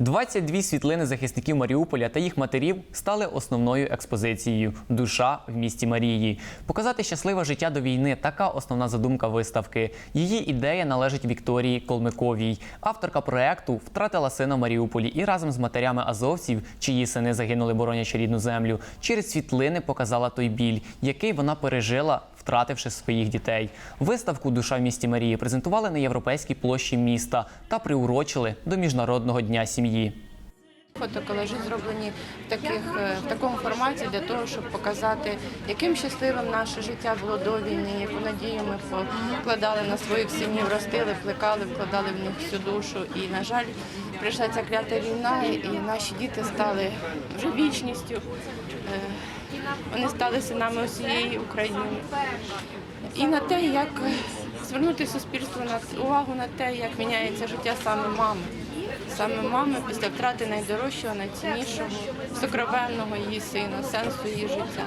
22 світлини захисників Маріуполя та їх матерів стали основною експозицією Душа в місті Марії. Показати щасливе життя до війни така основна задумка виставки. Її ідея належить Вікторії Колмиковій. Авторка проекту втратила сина в Маріуполі і разом з матерями азовців, чиї сини загинули боронячи рідну землю, через світлини показала той біль, який вона пережила. Втративши своїх дітей, виставку Душа в місті Марії презентували на європейській площі міста та приурочили до міжнародного дня сім'ї. Фотоколажі зроблені в таких е, в такому форматі для того, щоб показати, яким щасливим наше життя було до війни, яку надію ми вкладали на своїх синів, ростили, плекали, вкладали в них всю душу. І, на жаль, прийшла ця клята війна, і наші діти стали вже вічністю. Е, Вони стали синами усієї України. І на те, як звернути суспільство на увагу на те, як міняється життя саме мами. Саме мами після втрати найдорожчого, найціннішого, сокровенного її сина, сенсу її життя.